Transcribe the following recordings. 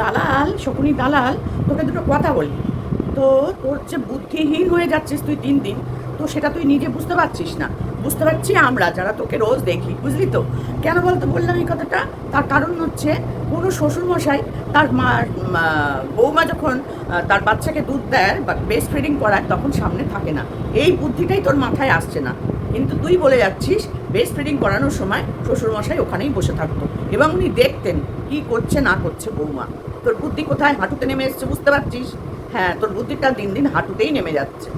দালাল, শকুনি দালাল, তোকে দুটো কথা বলি। তো তোর যে বুদ্ধিহীন হয়ে যাচ্ছিস তুই দিন দিন, তো সেটা তুই নিজে বুঝতে পারছিস না। বুঝতে পারছি আমরা যারা তোকে রোজ দেখি, বুঝলি তো? কেন বলতো বললাম এই কথাটা? তার কারণ হচ্ছে কোনো শ্বশুরমশাই তার মা বৌমা যখন তার বাচ্চাকে দুধ দেয় বা ব্রেস্ট ফিডিং করায়, তখন সামনে থাকে না। এই বুদ্ধিটাই তোর মাথায় আসছে না। কিন্তু তুই বলে যাচ্ছিস বেস্ট ফিডিং করানোর সময় শ্বশুরমশাই ওখানেই বসে থাকতো। এবং উনি দেখতেন কি করছে, না করছে বৌমা? তোর বুদ্ধি কোথায়? হাঁটুতে নেমে এসছে, বুঝতে পারছিস? হ্যাঁ তোর বুদ্ধিটা দিন দিন হাঁটুতেই নেমে যাচ্ছে।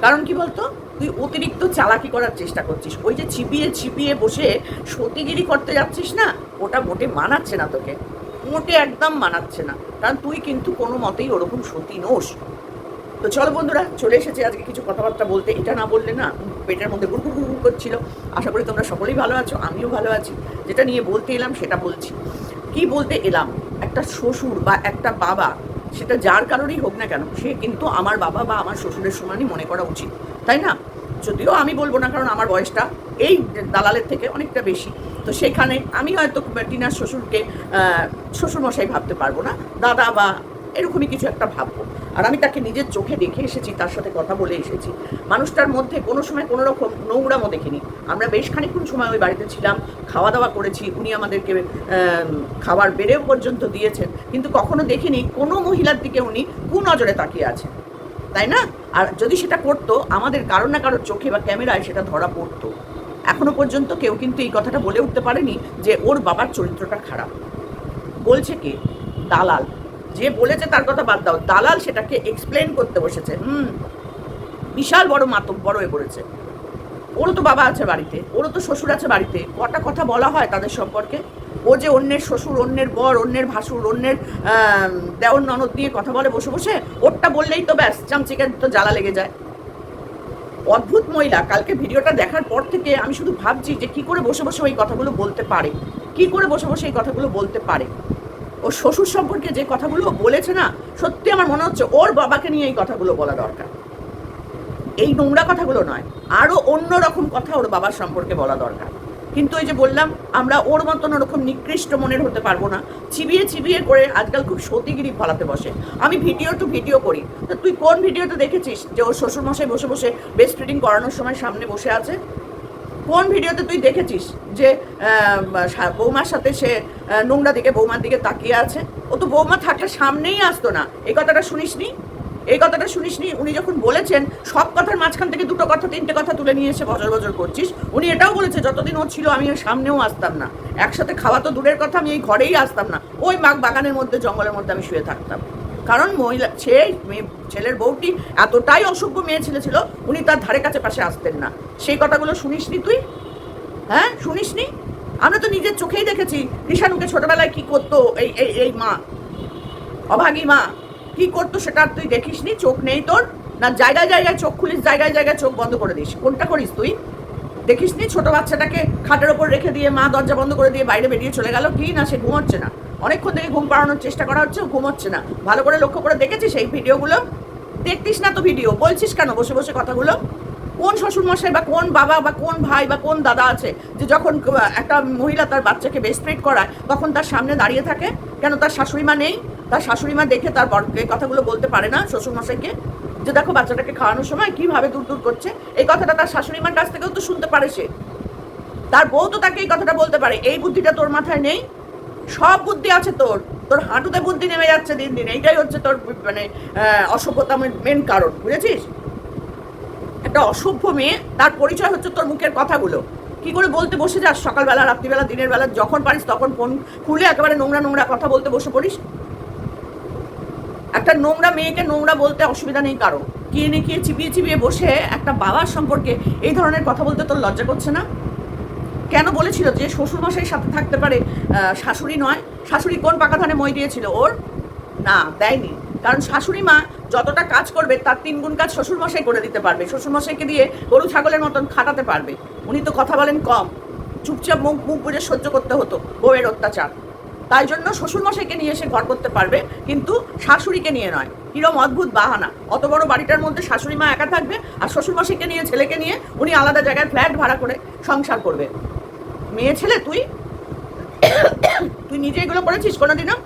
কারণ কি বলতো? তুই অতিরিক্ত চালাকি করার চেষ্টা করছিস। ওই যে ছিপিয়ে ছিপিয়ে বসে সতীগিরি করতে যাচ্ছিস না, ওটা মোটে মানাচ্ছে না তোকে। মোটে একদম মানাচ্ছে না। কারণ তুই কিন্তু কোনো মতেই ওরকম সতী নোস। তো চলো বন্ধুরা, চলে এসেছে আজকে কিছু কথাবার্তা বলতে। এটা না বললে না, পেটের মধ্যে গুড়গুড় গুড়গুড় করছিল। আশা করি তোমরা সকলেই ভালো আছো, আমিও ভালো আছি। যেটা নিয়ে বলতে এলাম, সেটা বলছি। কি বলতে এলাম? একটা শ্বশুর বা একটা বাবা, সেটা যার কারণেই হোক না কেন, সে কিন্তু আমার বাবা বা আমার শ্বশুরের সমানই মনে করা উচিত, তাই না? যদিও আমি বলব না কারণ আমার বয়সটা এই দালালের থেকে অনেকটা বেশি। তো সেখানে আমি হয়তো টিনার শ্বশুরকে শ্বশুরমশাই ভাবতে পারব না, দাদা বা এরকমই কিছু একটা ভাববো। আর আমি তাকে নিজের চোখে দেখে এসেছি, তার সাথে কথা বলে এসেছি। মানুষটার মধ্যে কোনো সময় কোনো রকম নোংরামও দেখিনি। আমরা বেশ খানিক্ষণ সময় ওই বাড়িতে ছিলাম খাওয়া দাওয়া করেছি, উনি আমাদেরকে খাবার বেড়েও পর্যন্ত দিয়েছেন। কিন্তু কখনো দেখিনি কোনো মহিলার দিকে উনি কুনজরে তাকিয়ে আছেন। তাই না? আর যদি সেটা করতো, আমাদের কারোর না কারোর চোখে বা ক্যামেরায় সেটা ধরা পড়তো। এখনও পর্যন্ত কেউ কিন্তু এই কথাটা বলে উঠতে পারেনি যে ওর বাবার চরিত্রটা খারাপ। বলছে কে? দালাল। যে বলেছে তার কথা বাদ দাও। দালাল সেটাকে এক্সপ্লেন করতে বসেছে। হুম। বিশাল বড় মাতক বড় হয়ে পড়েছে। ওরও তো বাবা আছে বাড়িতে। ওরও তো শ্বশুর আছে বাড়িতে। কটা কথা বলা হয় তাদের সম্পর্কে? ও যে অন্যের শ্বশুর, অন্যের বর, অন্যের ভাসুর, অন্যের দেওর ননদ নিয়ে কথা বলে বসে বসে, ওরটা বললেই তো ব্যাস চামচিকের তো জ্বালা লেগে যায়। অদ্ভুত মহিলা। কালকে ভিডিওটা দেখার পর থেকে আমি শুধু ভাবছি যে কি করে বসে বসে ওই কথাগুলো বলতে পারে। কি করে বসে বসে এই কথাগুলো বলতে পারে? ও শ্বশুর সম্পর্কে যে কথাগুলো বলেছে না, সত্যি আমার মনে হচ্ছে ওর বাবাকে নিয়ে এই কথাগুলো বলা দরকার। এই নোংরা কথাগুলো নয় আরও অন্য রকম কথা ওর বাবার সম্পর্কে বলা দরকার। কিন্তু ওই যে বললাম, আমরা ওর মতন ওরকম নিকৃষ্ট মনের হতে পারব না, চিবিয়ে চিবিয়ে করে আজকাল খুব সতীগিরি ফলাতে বসে। আমি ভিডিও টু ভিডিও করি। তো তুই কোন ভিডিওতে দেখেছিস যে ওর শ্বশুরমশাই বসে বসে বেস্ট ফিডিং করানোর সময় সামনে বসে আছে? কোন ভিডিওতে তুই দেখেছিস যে বৌমার সাথে সে নোংরা দিকে, বৌমার দিকে তাকিয়ে আছে? ও তো বৌমা থাকলে সামনেই আসতো না। এই কথাটা শুনিসনি? এই কথাটা শুনিসনি? উনি যখন বলেছেন, সব কথার মাঝখান থেকে দুটো কথা, তিনটে কথা তুলে নিয়ে এসে বজর বজর করছিস, উনি এটাও বলেছে, যতদিন ও ছিল, আমি সামনেও আসতাম না। একসাথে খাওয়া তো দূরের কথা, আমি এই ঘরেই আসতাম না। ওই বাগানের মধ্যে, জঙ্গলের মধ্যে আমি শুয়ে থাকতাম। কারণ মহিলা, সে মেয়ে, ছেলের বউটি এতটাই অসভ্য মেয়ে ছেলে ছিল, উনি তার ধারে কাছে পাশে আসতেন না। সেই কথাগুলো শুনিসনি তুই? হ্যাঁ শুনিসনি? আমরা তো নিজের চোখেই দেখেছি কৃষাণুকে ছোটবেলায় কি করতো এই এই এই মা। অভাগী মা। কি করতো সেটা তুই দেখিসনি? চোখ নেই তোর? না জায়গায় জায়গায় চোখ খুলিস, জায়গায় জায়গায় চোখ বন্ধ করে দিস। কোনটা করিস তুই? দেখিসনি? ছোট বাচ্চাটাকে খাটের ওপর রেখে দিয়ে মা দরজা বন্ধ করে দিয়ে বাইরে বেরিয়ে চলে গেল? কি? না, সে ঘুমোচ্ছে না। অনেকক্ষণ থেকে ঘুম পাড়ানোর চেষ্টা করা হচ্ছে ও ঘুমোচ্ছে না। ভালো করে লক্ষ্য করে দেখেছিস এই ভিডিওগুলো? দেখতিস না তো ভিডিও, বলছিস কেন বসে বসে কথাগুলো? কোন শ্বশুরমশাই বা কোন বাবা বা কোন ভাই বা কোন দাদা আছে যে যখন একটা মহিলা তার বাচ্চাকে বেস্ট্রেট করায়, তখন তার সামনে দাঁড়িয়ে থাকে? কেন তার শাশুড়ি মা নেই? তার শাশুড়ি মা দেখে তার বরকে কথাগুলো বলতে পারে না শ্বশুরমশাইকে? যে দেখো বাচ্চাটাকে খাওয়ানোর সময় কীভাবে দূর দূর করছে? এই কথাটা তার শাশুড়ি মার কাছ থেকেও তো শুনতে পারে সে। তার বউ তো তাকে এই কথাটা বলতে পারে, এই বুদ্ধিটা তোর মাথায় নেই? সব বুদ্ধি আছে তোর। তোর হাঁটুতে বুদ্ধি নেমে যাচ্ছে দিন দিন। এইটাই হচ্ছে তোর মানে অসভ্যতা মেন কারণ, বুঝেছিস? একটা অসভ্য মেয়ে, তার পরিচয় হচ্ছে তোর মুখের কথাগুলো। কি করে বলতে বসে যাস সকালবেলা, রাত্রিবেলা, দিনের বেলা, যখন পারিস তখন ফোন খুলে একেবারে নোংরা নোংরা কথা বলতে বসে পড়িস। একটা নোংরা মেয়েকে নোংরা বলতে অসুবিধা নেই কারও গিয়ে নিয়ে চিপিয়ে চিপিয়ে বসে একটা বাবার সম্পর্কে এই ধরনের কথা বলতে তোর লজ্জা করছে না? কেন বলেছিল যে শ্বশুরমশাই সাথে থাকতে পারে শাশুড়ি নয়? শাশুড়ি কোন পাকা ধানে মই দিয়েছিল? ওর? না, দেয়নি। কারণ শাশুড়ি মা যতটা কাজ করবে, তার তিন গুণ কাজ শ্বশুরমশাই করে দিতে পারবে। শ্বশুরমশাইকে দিয়ে গরু ছাগলের মতন খাটাতে পারবে। উনি তো কথা বলেন কম। চুপচাপ মুখ মুখ বুঝে সহ্য করতে হতো বউয়ের অত্যাচার। তাই জন্য শ্বশুরমশাইকে নিয়ে এসে ঘর করতে পারবে, কিন্তু শাশুড়িকে নিয়ে নয়। কিরম অদ্ভুত বাহানা। অত বড় বাড়িটার মধ্যে শাশুড়ি মা একা থাকবে, আর শ্বশুরমশাইকে নিয়ে, ছেলেকে নিয়ে উনি আলাদা জায়গায় ফ্ল্যাট ভাড়া করে সংসার করবে। মেয়ে ছেলে, তুই? তুই নিজে এগুলো করেছিস কোনোদিনও?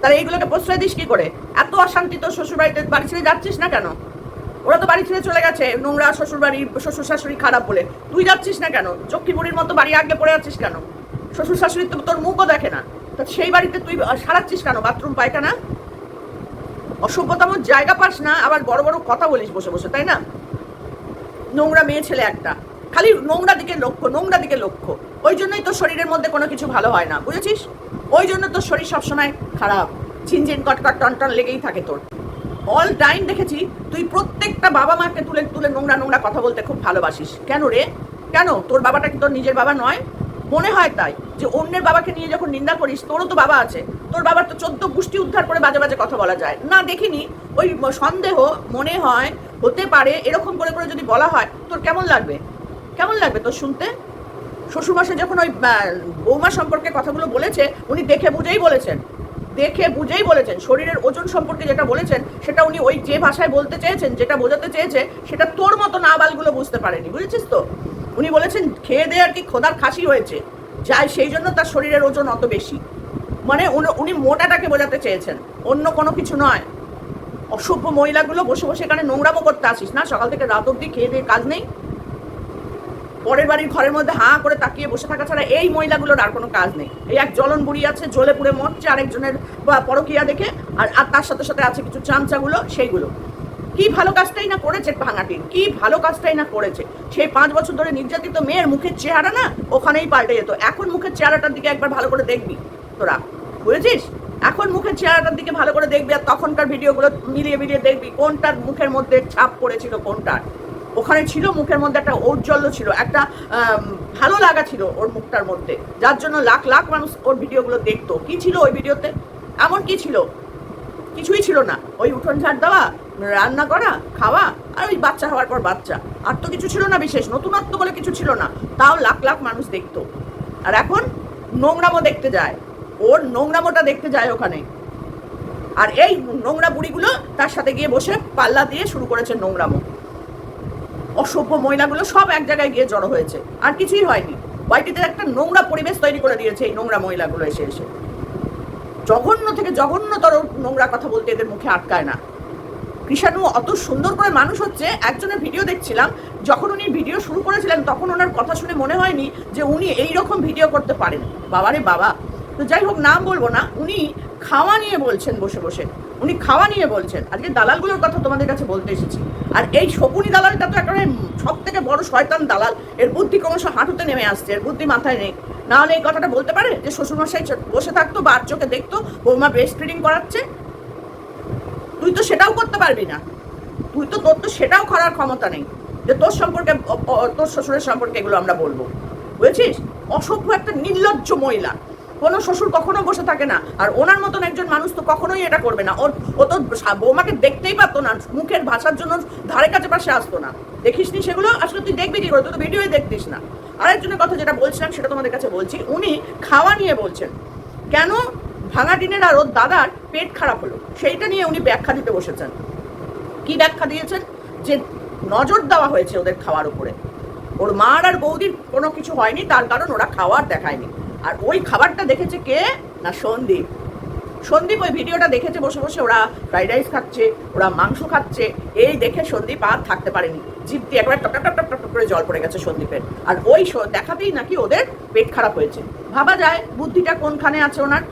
তাহলে এইগুলোকে প্রশ্রয় দিস কি করে? এত অশান্তি তোর শ্বশুর বাড়িতে বাড়ি ছেড়ে যাচ্ছিস না কেন? ওরা তো বাড়ি ছেড়ে চলে গেছে, নোংরা শ্বশুর বাড়ি শ্বশুর শাশুড়ি খারাপ বলে। তুই যাচ্ছিস না কেন? বুড়ির মতো বাড়ি আগে পড়ে আছিস কেন? শ্বশুর শাশুড়ি তো তোর মুখও দেখে না। তা সেই বাড়িতে তুই সারাচ্ছিস কেন? বাথরুম, পায়খানা? অসভ্যতম জায়গা পাস না, আবার বড় বড় কথা বলিস বসে বসে, তাই না? নোংরা মেয়ে ছেলে একটা। খালি নোংরা দিকে লক্ষ্য, নোংরা দিকে লক্ষ্য। ওই জন্যই তোর শরীরের মধ্যে কোনো কিছু ভালো হয় না, বুঝেছিস? ওই জন্য তোর শরীর সবসময় খারাপ। ঝিনঝিন কটকট টন টন লেগেই থাকে তোর। অল টাইম দেখেছি, তুই প্রত্যেকটা বাবা মাকে তুলে তুলে নোংরা নোংরা কথা বলতে খুব ভালোবাসিস। কেন রে? কেন? তোর বাবাটা কি তোর নিজের বাবা নয়? মনে হয় তাই যে অন্যের বাবাকে নিয়ে যখন নিন্দা করিস, তোরও তো বাবা আছে। তোর বাবার তো চোদ্দ গোষ্ঠী উদ্ধার করে বাজে বাজে কথা বলা যায়। না, দেখিনি, ওই সন্দেহ মনে হয় হতে পারে, এরকম করে করে যদি বলা হয়, তোর কেমন লাগবে? কেমন লাগবে তোর শুনতে? শ্বশুরমশাই যখন ওই বৌমা সম্পর্কে কথাগুলো বলেছে, উনি দেখে বুঝেই বলেছেন। দেখে বুঝেই বলেছেন। শরীরের ওজন সম্পর্কে যেটা বলেছেন, সেটা উনি ওই যে ভাষায় বলতে চেয়েছেন, যেটা বোঝাতে চেয়েছে, সেটা তোর মতো না বালগুলো বুঝতে পারেনি। বুঝেছিস তো? উনি বলেছেন, খেয়ে দিয়ে আর কি খোদার খাসি হয়েছে। যাই, সেই জন্য তার শরীরের ওজন অত বেশি। মানে উনি মোটাটাকে বোঝাতে চেয়েছেন। অন্য কোনো কিছু নয়। অসভ্য মহিলাগুলো বসে বসে এখানে নোংরামো করতে আসিস না? সকাল থেকে রাত অব্দি খেয়ে দিয়ে কাজ নেই? পরের বাড়ির ঘরের মধ্যে হাঁ করে তাকিয়ে বসে থাকা ছাড়া এই মহিলাগুলোর আর কোনো কাজ নেই। এই এক জ্বলন বুড়ি আছে, জ্বলে পুড়ে মরছে আরেকজনের পরকিয়া দেখে, আর আর তার সাথে সাথে আছে কিছু চামচাগুলো, সেইগুলো। কি ভালো কাজটাই না করেছে ভাঙাটির কি ভালো কাজটাই না করেছে? সেই পাঁচ বছর ধরে নির্যাতিত মেয়ের মুখের চেহারা না ওখানেই পাল্টে যেত। এখন মুখের চেহারাটার দিকে একবার ভালো করে দেখবি। তোরা, বুঝেছিস? এখন মুখের চেহারাটার দিকে ভালো করে দেখবি আর তখনকার ভিডিওগুলো মিলিয়ে মিলিয়ে দেখবি কোনটার মুখের মধ্যে ছাপ পড়েছিল, কোনটার। ওখানে ছিল, মুখের মধ্যে একটা ঔজ্জ্বল্য ছিল, একটা ভালো লাগা ছিল ওর মুখটার মধ্যে। যার জন্য লাখ লাখ মানুষ ওর ভিডিওগুলো দেখতো। কি ছিল ওই ভিডিওতে? এমন কি ছিল? কিছুই ছিল না। ওই উঠোন ঝাড় দেওয়া, রান্না করা, খাওয়া, আর ওই বাচ্চা হওয়ার পর বাচ্চা। আর তো কিছু ছিল না বিশেষ, নতুনত্ব বলে কিছু ছিল না। তাও লাখ লাখ মানুষ দেখতো। আর এখন নোংরামো দেখতে যায়। ওর নোংরামোটা দেখতে যায় ওখানে। আর এই নোংরা বুড়িগুলো তার সাথে গিয়ে বসে পাল্লা দিয়ে শুরু করেছে নোংরামো। অসভ্য মহিলাগুলো সব এক জায়গায় গিয়ে জড়ো হয়েছে। আর কিছুই হয়নি। ওয়াইটিতে একটা নোংরা পরিবেশ তৈরি করে দিয়েছে এই নোংরা মহিলাগুলো এসে এসে। জঘন্য থেকে জঘন্যতর নোংরা কথা বলতে এদের মুখে আটকায় না। কৃষাণু অত সুন্দর করে মানুষ হচ্ছে, একজনের ভিডিও দেখছিলাম, যখন উনি ভিডিও শুরু করেছিলেন, তখন ওনার কথা শুনে মনে হয়নি যে উনি এই রকম ভিডিও করতে পারেন। বাবারে বাবা। তো যাই হোক, নাম বলব না, উনি খাওয়া নিয়ে বলছেন বসে বসে। উনি খাওয়া নিয়ে বলছেন। আজকে দালালগুলোর কথা তোমাদের কাছে বলতে এসেছি। আর এই শকুনি দালালটা তো একেবারে সব থেকে বড় শয়তান দালাল। এর বুদ্ধি ক্রমশ হাঁটুতে নেমে আসছে, এর বুদ্ধি মাথায় নেই। না হলে এই কথাটা বলতে পারে যে শ্বশুরমশাই বসে থাকতো, বার চোখে দেখতো, বৌমা ব্রেস্ট ফিডিং করাচ্ছে। তুই তো সেটাও করতে পারবি না। তুই তো তোর তো সেটাও করার ক্ষমতা নেই। যে তোর সম্পর্কে তোর শ্বশুরের সম্পর্কে এগুলো আমরা বলব। বুঝেছিস? অসভ্য একটা নির্লজ্জ মহিলা। কোনো শ্বশুর কখনো বসে থাকে না। আর ওনার মতন একজন মানুষ তো কখনোই এটা করবে না। ওর ও তো বৌমাকে দেখতেই পারতো না, মুখের ভাষার জন্য ধারে কাছে পাশে আসতো না। দেখিস নি সেগুলো? আসলে তুই দেখবি কি করে? তুই তো ভিডিওই দেখতিস না। আরেকজনের কথা যেটা বলছিলাম সেটা তোমাদের কাছে বলছি। উনি খাওয়া নিয়ে বলছেন, কেন ভাঙা টিনের আর ওর দাদার পেট খারাপ হলো? সেইটা নিয়ে উনি ব্যাখ্যা দিতে বসেছেন। কি ব্যাখ্যা দিয়েছেন? যে নজর দেওয়া হয়েছে ওদের খাওয়ার উপরে। ওর মার আর বৌদির কোনো কিছু হয়নি, তার কারণ ওরা খাওয়ার দেখায়নি। আর ওই খাবারটা দেখেছে কে? না, সন্দীপ। সন্দীপ ওই ভিডিওটা দেখেছে বসে বসে ওরা ফ্রাইড রাইস খাচ্ছে, ওরা মাংস খাচ্ছে। এই দেখে সন্দীপ আর থাকতে পারেনি। জিপ দিয়ে একবার টপ টপ টপ টপ করে জল পড়ে গেছে সন্দীপের। আর ওই দেখাতেই নাকি ওদের পেট খারাপ হয়েছে। ভাবা যায় বুদ্ধিটা কোনখানে আছে ওনার।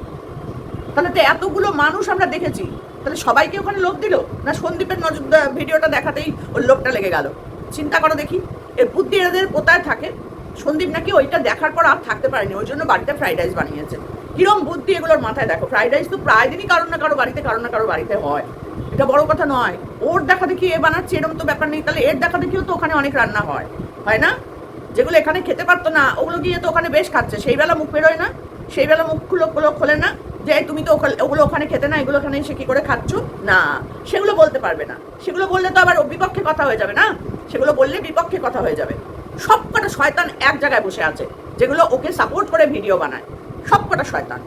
তাহলে তো এতগুলো মানুষ আমরা দেখেছি। তাহলে সবাইকে ওখানে লোভ দিল? না সন্দীপের নজর, ভিডিওটা দেখাতেই ওর লোভটা লেগে গেল? চিন্তা করো দেখি। এর বুদ্ধি এদের কোথায় থাকে। সন্দীপ নাকি ওইটা দেখার পর আর থাকতে পারেনি, ওই জন্য বাড়িতে ফ্রাইড রাইস বানিয়েছে। কিরম বুদ্ধি এগুলোর মাথায় দেখো ফ্রাইড রাইস তো প্রায় দিনই কারও না কারও বাড়িতে কারও না কারও বাড়িতে হয়। এটা বড় কথা নয়, ওর দেখা দেখি এ বানাচ্ছে, এরকম তো ব্যাপার নেই, তাহলে এর দেখা দেখিও তো ওখানে অনেক রান্না হয় হয় না? যেগুলো এখানে খেতে পারতো না, ওগুলো গিয়ে তো ওখানে বেশ খাচ্ছে, সেই বেলা মুখ বেরোয় না, সেই বেলা মুখগুলো গুলো খোলে না, যে তুমি তো ওগুলো ওখানে খেতে না, এগুলো ওখানে এসে কি করে খাচ্ছ? না, সেগুলো বলতে পারবে না, সেগুলো বললে তো আবার বিপক্ষে কথা হয়ে যাবে না? সেগুলো বললে বিপক্ষে কথা হয়ে যাবে। সব কটা শয়তান এক জায়গায় বসে আছে, যেগুলো ওকে সাপোর্ট করে ভিডিও বানায়। সবকটা শয়তান।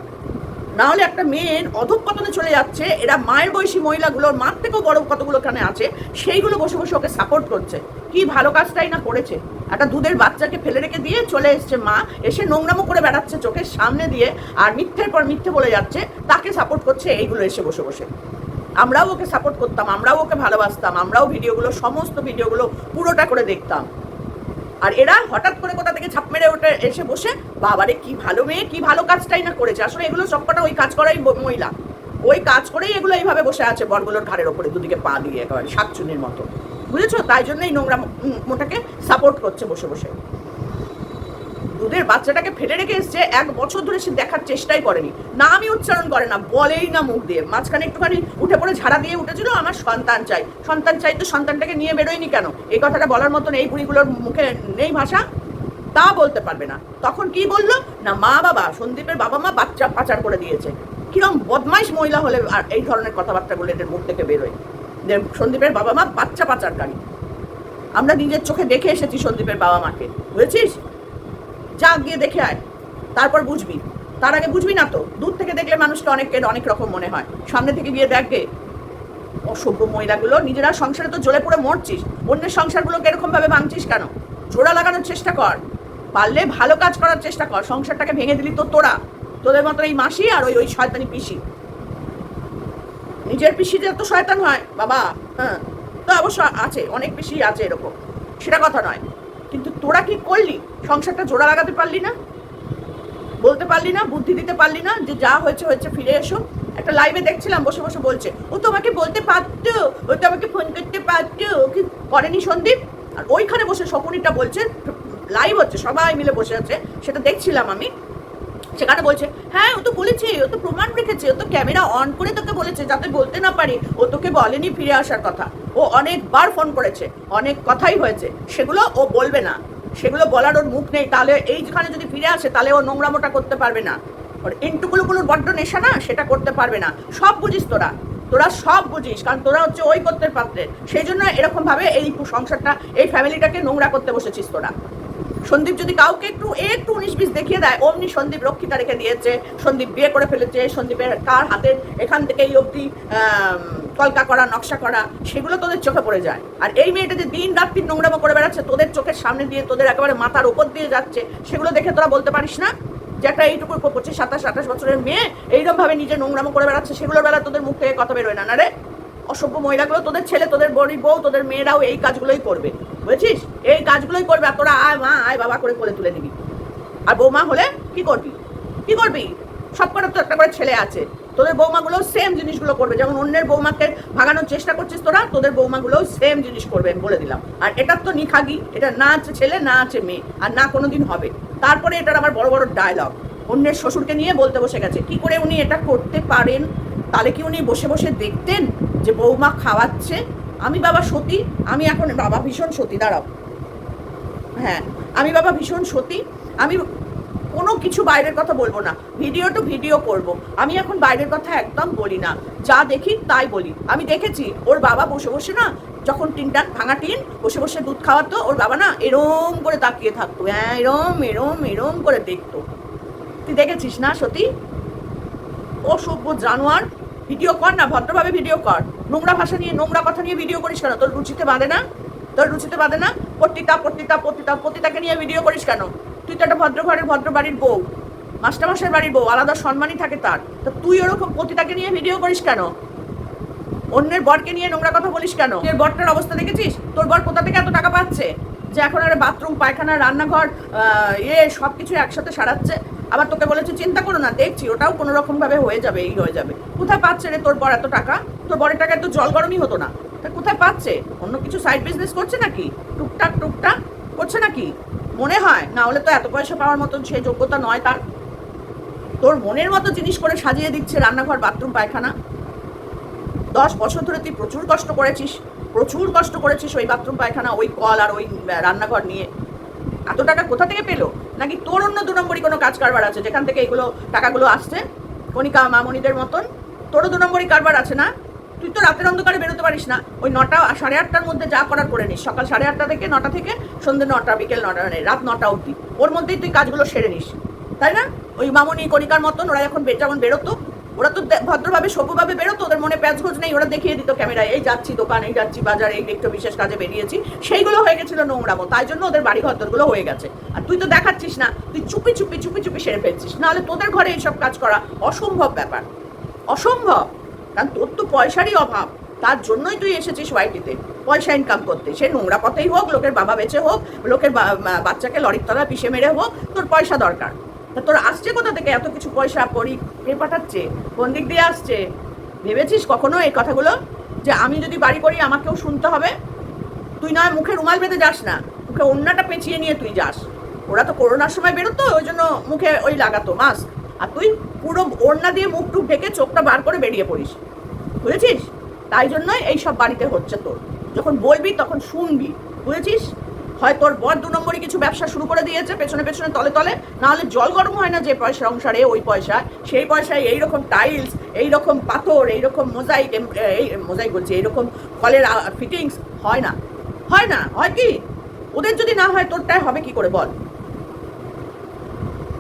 না হলে একটা মেয়ের অধঃপতনে চলে যাচ্ছে, এরা মায়ের বয়সী মহিলাগুলোর মার থেকেও বড় কতগুলো এখানে আছে, সেইগুলো বসে বসে ওকে সাপোর্ট করছে। কি ভালো কাজটাই না করেছে। একটা দুধের বাচ্চাকে ফেলে রেখে দিয়ে চলে এসছে মা, এসে নোংরামো করে বেড়াচ্ছে চোখের সামনে দিয়ে, আর মিথ্যের পর মিথ্যে বলে যাচ্ছে, তাকে সাপোর্ট করছে, এইগুলো এসে বসে বসে। আমরাও ওকে সাপোর্ট করতাম, আমরাও ওকে ভালোবাসতাম, আমরাও ভিডিওগুলো সমস্ত ভিডিওগুলো পুরোটা করে দেখতাম। আর এরা হঠাৎ করে কোথা থেকে ছাপ মেরে ওটা এসে বসে, বাবারে, কি ভালো মেয়ে, কি ভালো কাজটাই না করেছে। আসলে এগুলো সবকটা ওই কাজ করাই মহিলা। ওই কাজ করেই এগুলো এইভাবে বসে আছে বরগুলোর ঘাড়ের ওপরে, দুদিকে পা দিয়ে একেবারে শাকচুনির মতো। বুঝেছ? তাই জন্যই নোংরা মোটাকে সাপোর্ট করছে বসে বসে। দুধের বাচ্চাটাকে ফেলে রেখে এসছে, এক বছর ধরে সে দেখার চেষ্টাই করেনি। নামই উচ্চারণ করে না, বলেই না মুখ দিয়ে। মাঝখানে একটুখানি উঠে পড়ে ঝাড়া দিয়ে উঠেছিল, আমার সন্তান চাই। সন্তান চাই তো সন্তানটাকে নিয়ে বেরোয়নি কেন? এই কথাটা বলার মতন এই বুড়িগুলোর মুখে নেই ভাষা, তা বলতে পারবে না। তখন কি বলল? না, মা বাবা, সন্দীপের বাবা মা বাচ্চা পাচার করে দিয়েছে। কিরম বদমাইশ মহিলা হলে আর এই ধরনের কথাবার্তা কথাবার্তাগুলো এদের মুখ থেকে বেরোয়? সন্দীপের বাবা মা বাচ্চা পাচারকারী। আমরা নিজের চোখে দেখে এসেছি সন্দীপের বাবা মাকে। বুঝেছিস? যা গিয়ে দেখে আয়। তারপর বুঝবি। তার আগে বুঝবি না তো? দূর থেকে দেখলে মানুষকে অনেকের অনেক রকম মনে হয়। সামনে থেকে গিয়ে দেখবে অসভ্য মহিলাগুলো, নিজেরা সংসারে তো জ্বলে পড়ে মরছিস। অন্যের সংসারগুলোকে এরকম ভাবে ভাঙছিস কেন? জোড়া লাগানোর চেষ্টা কর। পারলে ভালো কাজ করার চেষ্টা কর। সংসারটাকে ভেঙে দিলি তো তোরা। তোদের মতো এই মাসি আর ওই ওই শয়তানি পিসি। নিজের পিসিদের তো শয়তান হয়, বাবা। হ্যাঁ। তো অবশ্য আছে, অনেক পিসি আছে এরকম। সেটা কথা নয়। তোরা কি করলি? সংসারটা জোড়া লাগাতে পারলি না? বলতে পারলি না, বুদ্ধি দিতে পারলি না, যে যা হয়েছে হয়েছে, ফিরে এসো। একটা লাইভে দেখছিলাম, বসে বসে বলছে, ও তো আমাকে বলতে পারতো, ও তো আমাকে ফোন করতে পারতো কি করেনি সন্দীপ? আর ওইখানে বসে শকুনিটা বলছে লাইভ হচ্ছে, সবাই মিলে বসে আছে, সেটা দেখছিলাম আমি। সেখানে বলছে হ্যাঁ ও তো বলেছে, ও তো প্রমাণ রেখেছে, ও তো ক্যামেরা অন করে তোকে বলেছে, যাতে বলতে না পারি, ও তোকে বলেনি ফিরে আসার কথা। ও অনেকবার ফোন করেছে, অনেক কথাই হয়েছে, সেগুলো ও বলবে না। সেগুলো বলার ওর মুখ নেই। তাহলে এইখানে যদি ফিরে আসে, তাহলে ও নোংরামোটা করতে পারবে না। ওর এন্টুকুলোগুলোর বড্ড নেশা না? সেটা করতে পারবে না। সব বুঝিস তোরা। তোরা সব বুঝিস, কারণ তোরা হচ্ছে ওই করতে পারতে সেই জন্য এরকমভাবে এই সংসারটা, এই ফ্যামিলিটাকে নোংরা করতে বসেছিস তোরা। সন্দীপ যদি কাউকে একটু একটু উনিশ বিশ দেখিয়ে দেয়, অমনি সন্দীপ রক্ষিতা রেখে দিয়েছে, সন্দীপ বিয়ে করে ফেলেছে, সন্দীপের কার হাতের এখান থেকে এই অবধি কলকা করা, নকশা করা, সেগুলো তোদের চোখে পড়ে যায়। আর এই মেয়েটা যে দিন রাত্রি নোংরামো করে বেড়াচ্ছে, তোদের চোখের সামনে দিয়ে তোদের একেবারে মাথার উপর দিয়ে যাচ্ছে, সেগুলো দেখে তোরা বলতে পারিস না? যে একটা এইটুকু পঁচিশ, সাতাশ, আঠাশ বছরের মেয়ে এইরকম ভাবে নিজে নোংরামো করে বেড়াচ্ছে, সেগুলোর বেলা তোদের মুখ থেকে কথা বেরোয় না না রে? অসভ্য মহিলাগুলো, তোদের ছেলে, তোদের বড়ি বউ, তোদের মেয়েরাও এই কাজগুলোই করবে। বুঝেছিস? এই কাজগুলোই করবে আর তোরা আয় মা, আয় বাবা করে কোলে তুলে নিবি আর বৌমা হলে কি করবি? কি করবি? সব কটার তো একটা করে ছেলে আছে। তোদের বৌমাগুলো সেম জিনিসগুলো করবে। যেমন অন্যের বৌমাকে ভাগানোর চেষ্টা করছিস তোরা, তোদের বৌমাগুলো সেম জিনিস করবে বলে দিলাম। আর এটার তো নিখাগি, এটা না আছে ছেলে, না আছে মেয়ে, আর না কোনোদিন হবে। তারপরে এটার আবার বড় বড় ডায়লগ অন্যের শ্বশুরকে নিয়ে বলতে বসে গেছে। কি করে উনি এটা করতে পারেন? তাহলে কি উনি বসে বসে দেখতেন? যে বৌমা খাওয়াচ্ছে, আমি বাবা সতী, আমি এখন বাবা ভীষণ সতী, দাঁড়াও। হ্যাঁ আমি বাবা ভীষণ সতী, আমি কোনো কিছু বাইরের কথা বলব না, ভিডিও টু ভিডিও করব। আমি এখন বাইরের কথা একদম বলি না, যা দেখি তাই বলি। আমি দেখেছি, ওর বাবা বসে বসে না, যখন টিনটা ভাঙা টিন, বসে বসে দুধ খাওয়াতো, ওর বাবা না এরম করে তাকিয়ে থাকতো হ্যাঁ এরম এরম এরম করে দেখতো। তুই দেখেছিস না সতী? অসভ্য জানোয়ার ভিডিও কর না ভদ্রভাবে ভিডিও কর। নোংরা ভাষা নিয়ে নোংরা কথা নিয়ে ভিডিও করিস কেন? তোর রুচিতে বাঁধে না? তোর রুচিতে বাঁধে না? পত্রিতা পত্রিতা পত্রিতা পত্রিতাকে নিয়ে ভিডিও করিস কেন? তুই তো একটা ভদ্র ঘরের ভদ্র বাড়ির বউ। মাস্টারমশাইয়ের বাড়ির বউ আলাদা সম্মানই থাকে তার। তো তুই ওরকম পতিতাকে নিয়ে ভিডিও করিস কেন? অন্যের বরকে নিয়ে নোংরা কথা বলিস কেন? এর বরটার অবস্থা দেখেছিস? তোর বর কোথা থেকে এত টাকা পাচ্ছে? যে এখন আর বাথরুম পায়খানা রান্নাঘর আহ, ইয়ে সব কিছু একসাথে সারাচ্ছে। আবার তোকে বলেছে, চিন্তা করো না, দেখছি, ওটাও কোনো রকম ভাবে হয়ে যাবে, এই হয়ে যাবে। কোথায় পাচ্ছে রে তোর বর এত টাকা? তোর বরের টাকায় তো জল গরমই হতো না। তা কোথায় পাচ্ছে? অন্য কিছু সাইড বিজনেস করছে নাকি? টুকটাক টুকটাক করছে নাকি? মনে হয়, না হলে তো এত পয়সা পাওয়ার মতন সে যোগ্যতা নয় তার। তোর মনের মতো জিনিস করে সাজিয়ে দিচ্ছে রান্নাঘর, বাথরুম, পায়খানা। দশ বছর ধরে তুই প্রচুর কষ্ট করেছিস, প্রচুর কষ্ট করেছিস ওই বাথরুম, পায়খানা, ওই কল আর ওই রান্নাঘর নিয়ে। এত টাকা কোথা থেকে পেল? নাকি তোর অন্য দু নম্বরই কোনো কাজ কারবার আছে, যেখান থেকে এগুলো টাকাগুলো আসছে? কণিকা, মামনিদের মতন? তোরও দু নম্বরই কারবার আছে না? তুই তো রাতের অন্ধকারে বেরোতে পারিস না। ওই নটা, সাড়ে আটটার মধ্যে যা করার করে নিস। সকাল সাড়ে আটটা থেকে নটা থেকে সন্ধ্যে নটা, বিকেল নটা মানে রাত নটা অবধি। ওর মধ্যেই তুই কাজগুলো সেরে নিস। তাই না? ওই মামনি, কণিকার মতন ওরা যখন যেমন বেরোতো ওরা তো ভদ্রভাবে, সভ্যভাবে বেরোতো, ওদের মনে প্যাঁচ ঘোষ নেই, ওরা দেখিয়ে দিত ক্যামেরায়, এই যাচ্ছি দোকান এই যাচ্ছি বাজারে, এই একটু বিশেষ কাজে বেরিয়েছি। সেইগুলো হয়ে গেছিল নোংরামো, তাই জন্য ওদের বাড়ি ঘরদরগুলো হয়ে গেছে। আর তুই তো দেখাচ্ছিস না, তুই চুপি চুপি চুপি চুপি সেরে ফেলছিস। নাহলে তোদের ঘরে এইসব কাজ করা অসম্ভব ব্যাপার। অসম্ভব! কারণ তোর তো পয়সারই অভাব। তার জন্যই তুই এসেছিস ওয়াইটিতে। পয়সা ইনকাম করতে। সে নোংরা পথেই হোক, লোকের বাবা বেঁচে হোক, লোকের বাচ্চাকে লরির তলা পিষে মেরে হোক, তোর পয়সা দরকার। তা তোর আসছে কোথা থেকে? এত কিছু পয়সা পরি কে পাঠাচ্ছে? কোন দিক দিয়ে আসছে? ভেবেছিস কখনো এই কথাগুলো? যে আমি যদি বাড়ি করি, আমাকেও শুনতে হবে? তুই নয় মুখে রুমাল বেঁধে যাস না, মুখে অন্যটা পেঁচিয়ে নিয়ে তুই যাস। ওরা তো করোনার সময় বেরোতো, ওই জন্য মুখে ওই লাগাতো মাস্ক আর তুই পুরো ওড়না দিয়ে মুখ টুক ঢেকে চোখটা বার করে বেরিয়ে পড়িস। বুঝেছিস? তাই জন্যই এই সব বাড়িতে হচ্ছে তোর। যখন বলবি তখন শুনবি। বুঝেছিস? হয় তোর বর দু নম্বরই কিছু ব্যবসা শুরু করে দিয়েছে, পেছনে পেছনে, তলে তলে। নাহলে জল গরম হয় না যে পয়সা সংসারে, ওই পয়সা সেই পয়সায় এইরকম টাইলস এইরকম পাথর, এইরকম মোজাইক এই মোজাইক বলছি, এইরকম কলের ফিটিংস হয় না। হয় না, হয় কি? ওদের যদি না হয় তোরটাই হবে কি করে বল?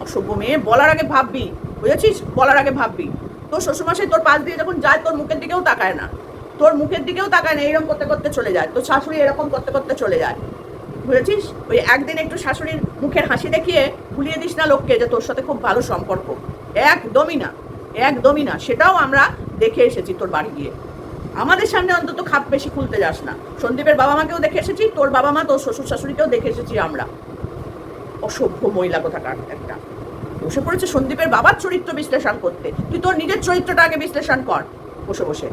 অসভ্য মেয়ে, বলার আগে ভাববি, বুঝেছিস? বলার আগে ভাববি। তোর শ্বশুরমশাই তোর পাশ দিয়ে যখন যায়, তোর মুখের দিকেও তাকায় না। তোর মুখের দিকেও তাকায় না এরকম করতে করতে চলে যায়। তোর শাশুড়ি এরকম করতে করতে চলে যায়। বুঝেছিস ওই একদিন একটু শাশুড়ির মুখের হাসি দেখিয়ে ভুলিয়ে দিস না লোককে যে তোর সাথে খুব ভালো সম্পর্ক। একদমই না একদমই না। সেটাও আমরা দেখে এসেছি তোর বাড়ি গিয়ে। আমাদের সামনে অন্তত খাপ বেশি খুলতে যাস না। সন্দীপের বাবা মাকেও দেখে এসেছি, তোর বাবা মা, তোর শ্বশুর শাশুড়িকেও দেখে এসেছি আমরা। অসভ্য মহিলা কোথাকার একটা। বসে পড়েছে সন্দীপের বাবার চরিত্র বিশ্লেষণ করতে। তুই তোর নিজের চরিত্রটা আগে বিশ্লেষণ কর। বসে বসে।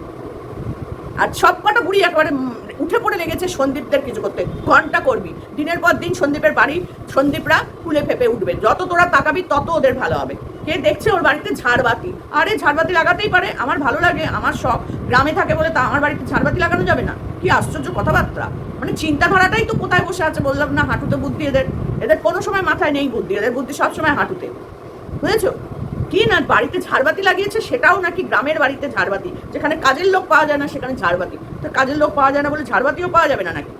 আর সব কটা বুড়ি একেবারে উঠে পড়ে লেগেছে সন্দীপদের কিছু করতে। ঘণ্টা করবি দিনের পর দিন সন্দীপের বাড়ি, সন্দীপরা ফুলে ফেপে উঠবে। যত তোরা তাকাবি, তত ওদের ভালো হবে। কে দেখছে ওর বাড়িতে ঝাড়বাতি? আরে, ঝাড়বাতি লাগাতেই পারে। আমার ভালো লাগে, আমার শখ। গ্রামে থাকে বলে তা আমার বাড়িতে ঝাড়বাতি লাগানো যাবে না। কি আশ্চর্য কথাবার্তা। মানে চিন্তাধারাটাই তো কোথায় বসে আছে বললাম না, হাঁটুতে বুদ্ধি এদের। এদের কোনো সময় মাথায় নেই বুদ্ধি, এদের বুদ্ধি সবসময় হাঁটুতে। বুঝেছ? কি না বাড়িতে ঝাড়বাতি লাগিয়েছে সেটাও নাকি গ্রামের বাড়িতে ঝাড়বাতি। যেখানে কাজের লোক পাওয়া যায় না, সেখানে ঝাড়বাতি। তো কাজের লোক পাওয়া যায় না বলে ঝাড়বাতিও পাওয়া যাবে না নাকি?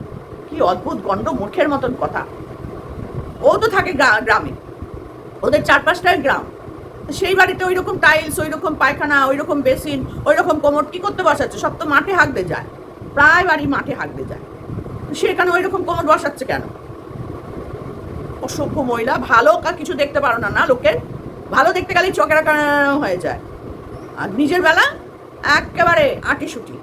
কি অদ্ভুত গন্ড মূর্খের মতন কথা। ও তো থাকে গ্রামে। ওদের চারপাশটায় গ্রাম। সেই বাড়িতে ওই রকম টাইলস ওই রকম পায়খানা ওই রকম বেসিন ওই রকম কোমর কি করতে বসাচ্ছে? সব তো মাঠে হাঁকতে যায়। প্রায় বাড়ি মাঠে হাঁকতে যায়। সেখানে ওই রকম কোমর বসাচ্ছে কেন? অসভ্য মহিলা, ভালো কিছু দেখতে পারো না না লোকের? ভালো দেখতে গেলেই চকেরা হয়ে যায়। আর নিজের বেলা একেবারে আটিসুটি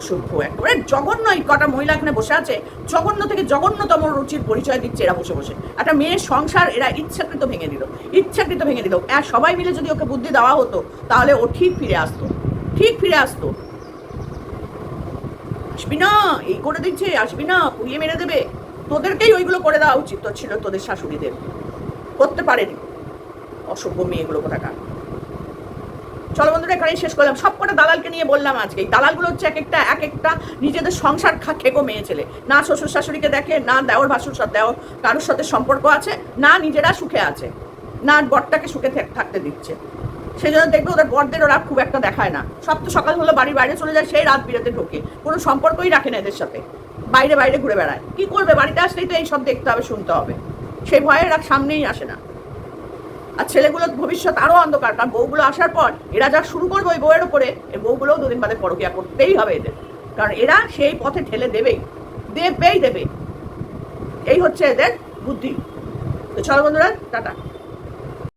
অসভ্য, একেবারে জঘন্য এই কটা মহিলা এখানে বসে আছে। জঘন্য থেকে জঘন্যতম রুচির পরিচয় দিচ্ছে এরা বসে বসে। একটা মেয়ের সংসার এরা ইচ্ছাকৃত ভেঙে দিল, ইচ্ছাকৃত ভেঙে দিল। আর সবাই মিলে যদি ওকে বুদ্ধি দেওয়া হতো, তাহলে ও ঠিক ফিরে আসতো, ঠিক ফিরে আসতো। আসবি না, এই করে দিচ্ছে, আসবি না, পুড়িয়ে মেরে দেবে। তোদেরকেই ওইগুলো করে দেওয়া উচিত ছিল তোদের শাশুড়িদের। করতে পারেনি। অসভ্য মেয়েগুলো কোথাকার। চলো বন্ধুরা, এখানেই শেষ করলাম। সব কটা দালালকে নিয়ে বললাম আজকে। এই দালালগুলো হচ্ছে এক একটা এক একটা নিজেদের সংসার খা খেকো মেয়ে ছেলে। না শ্বশুর শাশুড়িকে দেখে, না দেওর ভাসুর দেওর কারোর সাথে সম্পর্ক আছে, না নিজেরা সুখে আছে, না বরটাকে সুখে থাকতে দিচ্ছে। সেই জন্য দেখবে ওদের বরদের ওরা খুব একটা দেখায় না। সব তো সকাল হলো, বাড়ির বাইরে চলে যায়, সেই রাত বিরাতে ঢোকে। কোনো সম্পর্কই রাখে না এদের সাথে। বাইরে বাইরে ঘুরে বেড়ায়। কি করবে? বাড়িতে আসলেই তো এই সব দেখতে হবে, শুনতে হবে। সেই ভয়ে এরা সামনেই আসে না। আর ছেলেগুলোর ভবিষ্যৎ আরও অন্ধকার, কারণ বউগুলো আসার পর এরা যা শুরু করবে ওই বউয়ের ওপরে এই বউগুলোও দুদিন বাদে পরকিয়া করতেই হবে এদের। কারণ এরা সেই পথে ঠেলে দেবেই দেবেই দেবে। এই হচ্ছে এদের বুদ্ধি। তো চলো বন্ধুরা, টাটা।